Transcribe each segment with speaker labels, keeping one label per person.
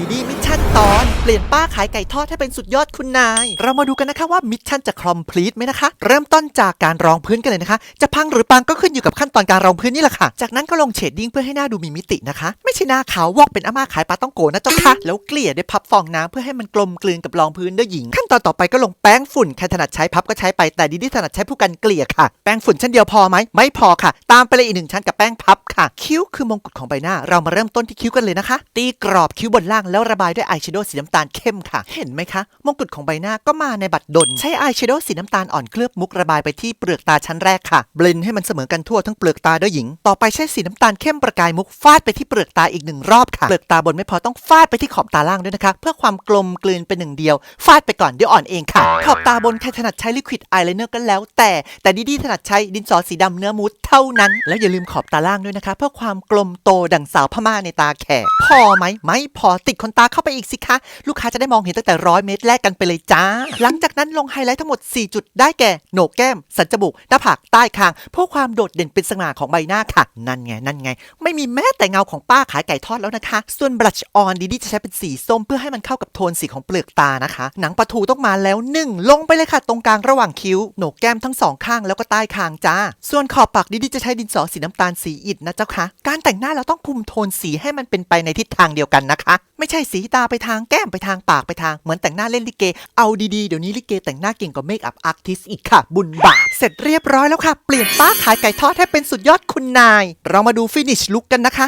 Speaker 1: ดีดีมิชชั่นตอน เปลี่ยนป้าขายไก่ทอดให้เป็นสุดยอดคุณนาย เรามาดูกันนะคะว่ามิชชั่นจะคอมพลีทไหมนะคะ เริ่มต้นจากการรองพื้นกันเลยนะคะ จะพังหรือปังก็ขึ้นอยู่กับขั้นตอนการรองพื้นนี่แหละค่ะ จากนั้นก็ลงเฉดดิ้งเพื่อให้หน้าดูมีมิตินะคะ ไม่ใช่หน้าขาววอกเป็นอาม่าขายปลาต้องโกนะเจ้าค่ะ แล้วเกลี่ยด้วยพับฟองน้ำเพื่อให้มันกลมกลืนกับรองพื้นด้วยหญิง ขั้นตอนต่อไปก็ลงแป้งฝุ่นใครถนัดใช้พับก็ใช้ไปแต่ดีดีถนัดใช้ผู้กันเกลี่ยค่ะ แป้งฝุ่นชั้นเดียวพอไหมไม่พอค่ะ ตามไปเลยอีกหนึ่งชั้นกับแป้งพับค่ะ คิ้วคือมงกุฎของใบหน้า เรามาเริ่มต้นที่คิ้วกันเลยนะคะ ตีกรอบคิ้วบนล่างแล้วระบายด้วยอายแชโดว์สีน้ำตาลเข้มค่ะ เห็นไหมคะ มงกุฎของใบหน้าก็มาในบัตรดล ใช้อายแชโดว์สีน้ำตาลอ่อนเคลือบมุกระบายไปที่เปลือกตาชั้นแรกค่ะเบลนให้มันเสมอกันทั่วทั้งเปลือกตาด้วยหญิง ต่อไปใช้สีน้ำตาลเข้มประกายมุกฟาดไปที่เปลือกตาอีกหนึ่งรอบค่ะเปลือกตาบนไม่พอต้องฟาดไปที่ขอบตาล่างด้วยนะคะ เพื่อความกลมกลืนเป็นหนึ่งเดียว ฟาดไปก่อนเดี๋ยวอ่อนเองค่ะ ขอบตาบนใครถนัดใช้ลิควิดอายไลเนอร์ก็แล้ว แต่แต่ดีดีถนัดใช้ดินสอสีดำเนื้อมูสเท่านั้น แล้วอย่าลืมขอบตาล่างด้วยนะคะ เพื่อความกลมโตดังสาวพม่าในตาแขกพอไหมไม่พอติดขนตาเข้าไปอีกสิคะ ลูกค้าจะได้มองเห็นตั้งแต่ร้อยเมตรแรกกันไปเลยจ้า หลังจากนั้นลงไฮไลท์ทั้งหมด 4 จุดได้แก่โหนกแก้ม สันจมูก หน้าผาก ใต้คาง เพื่อความโดดเด่นเป็นสง่าของใบหน้าค่ะ นั่นไง นั่นไง ไม่มีแม้แต่เงาของป้าขายไก่ทอดแล้วนะคะ ส่วนบลัชออนดีดีจะใช้เป็นสีส้มเพื่อให้มันเข้ากับโทนสีของเปลือกตานะคะ หนังปลาทูต้องมาแล้วหนึ่งลงไปเลยค่ะ ตรงกลางระหว่างคิ้วโหนกแก้มทั้งสองข้างแล้วก็ใต้คางจ้า ส่วนขอบปากดีดีจะใช้ดินสอสีน้ำตาลสีอิฐนะเจ้าค่ะการแต่งหน้าเราต้องคุมโทนสีให้มันเป็นไปในทิศทางเดียวกันนะคะ ไม่ใช่สีตาไปทางแก้มไปทางปากไปทางเหมือนแต่งหน้าเล่นลิเก เอาดีๆ เดี๋ยวนี้ลิเกแต่งหน้าเก่งกว่าเมคอัพอาร์ติสอีกค่ะ บุญบาปเสร็จเรียบร้อยแล้วค่ะ เปลี่ยนป้าขายไก่ทอดให้เป็นสุดยอดคุณนาย เรามาดูฟินิชลุกกันนะคะ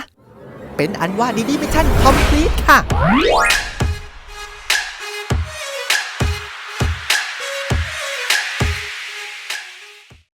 Speaker 1: เป็นอันว่าดีดีมิชชั่นคอมพลีทค่ะ